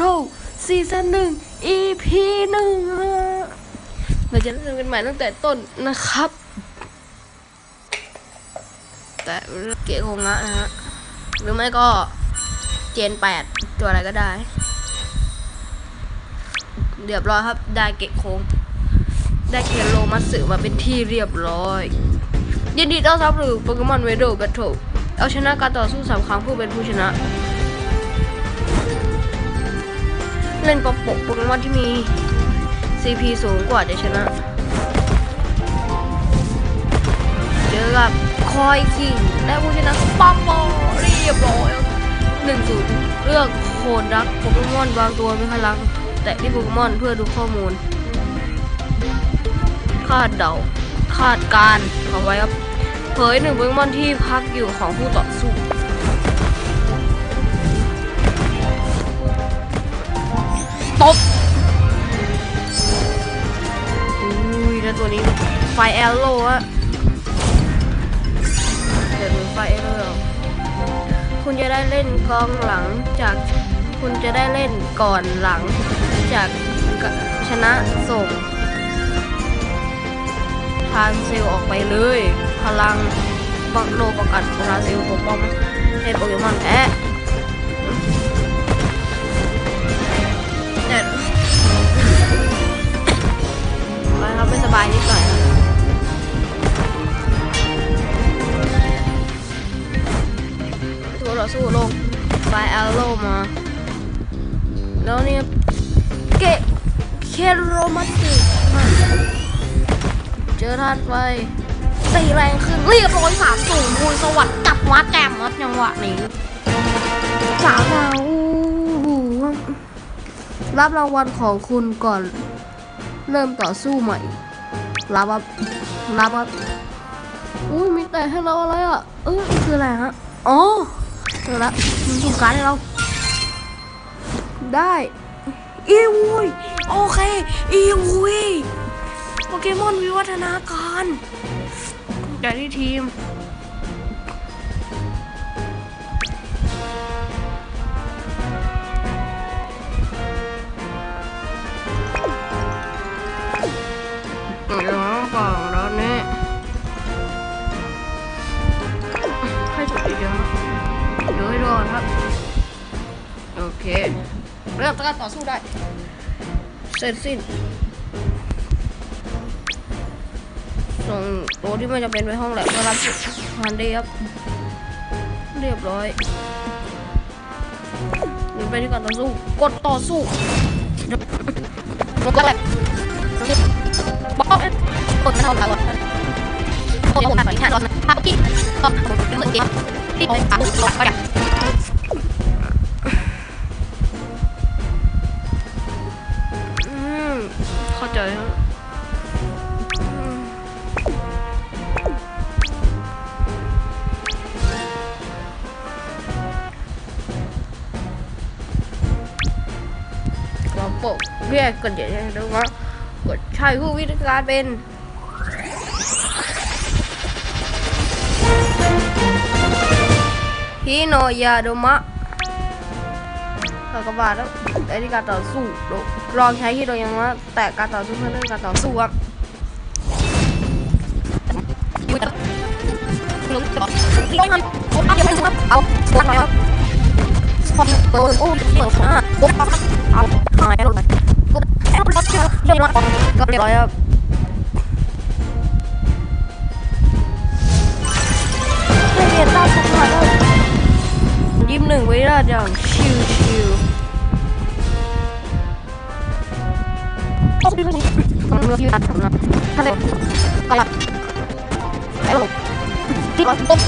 Battle ซีซั่นหนึ่ง EP หนึ่งเราจะเริ่มกันใหม่ตั้งแต่ต้นนะครับ แต่เกะโฮงะนะฮะหรือไม่ก็เจนแปดตัวอะไรก็ได้เรียบร้อยครับ ได้เกะโคง ได้เคนโรมัตสึมาเป็นที่เรียบร้อย ยินดีต้อนรับสู่โปเกมอนเวโดแบทเทิลเอาชนะการต่อสู้สามครั้งผู้เป็นผู้ชนะ เล่นประปกโปเกมอนที่มี CP สูงกว่าจะชนะ เจอกับคอยคิงและผู้ชนะป๊อปโปเรียบร้อยหนึ่งศูนย์เลือกโคดรักโปเกมอนบางตัวมีพลัง แต่ที่โปเกมอนเพื่อดูข้อมูล คาดเดาคาดการเอาไว้ครับเผยหนึ่งโปเกมอนที่พักอยู่ของผู้ต่อสู้ ฟแอลโร่ฮะเดี๋ยวดูไฟแอลโร่คุณจะได้เล่นกองหลังจากคุณจะได้เล่นก่อนหลังจากชนะส่ง ทานเซลออกไปเลย พลังบังโลประกัดทานเซลปกป้องให้โปเกมอนแพ้ มา แล้วเนี่ยเกะเคโรมาติมาเจอท่านไปตีแรงขึ้นเรียบร้อยสามสูงมูลสวัสดิ์จับมาแจมครับจังหวะนี้สามดาวอู้หูรับรางวัลของคุณก่อนเริ่มต่อสู้ใหม่รับรับรับรับอุ้ยมีแต่ให้เราอะไรอะ เออคืออะไรฮะ อ๋อเจอละมันส่งการให้เรา ได้อีวุยโอเคอีวุยโปเกมอนวิวัฒนาการจากที่ทีมเดี๋ยวก่อนแล้วนี่ให้จบทีเดียวเดี๋ยวให้รอครับ โอเค เริ่มการต่อสู้ได้ เสร็จสิ้นส่งตัวที่ไม่จำเป็นไปห้องแลบก็รับฮานดีครับ เรียบร้อยหนีไปที่การต่อสู้ กดต่อสู้แล้วก็แบบบอกกดไม่เท่าไหร่วะโอ้ยผมผ่านไปห้ารอบนะภาพกี้ก็ผมเป็นเหมือนเกมที่ผมผ่านรอบก็ได้ ปกเรียกกดเดี๋ยวจะว่ากดใช้ผู้วิธีการเป็นฮิโนยาโดมะเราก็บาดแล้วไอ้ที่การต่อสู้ลองใช้ฮิโนยามะแต่การต่อสู้เพื่อเรื่องการต่อสู้ครับเอาสวนหน่อ ยครับคนเปิดโอ้เปิดอะปุ๊บปั๊บเอาหายลงไปปุ๊บแอบรถเชื่อเรียบร้อยก็เรียบร้อยครับไม่เรียนตามสักหน่อยเลยยิ้มหนึ่งไว้ได้อย่างชิวชิวโอ้ดีเลยมันเลือกยืนทำนะทะเลไปละไปลงที่ก่อนปุ๊บ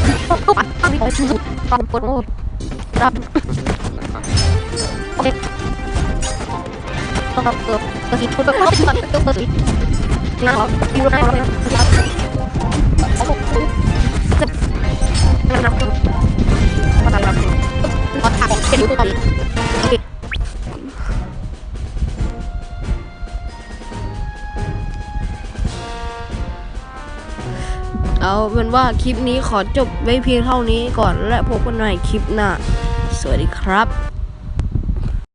ปุ๊บอะมีของชูตอนปวดโอ้รับโอเคต้องเกิดกระสิบคนก็เข้าไปที่ตัวเกิดสิงานเราอยู่ในเราเนี่ยครับ เอาเป็นว่าคลิปนี้ขอจบไว้เพียงเท่านี้ก่อนและพบกันใหม่คลิปหน้า สวัสดีครับ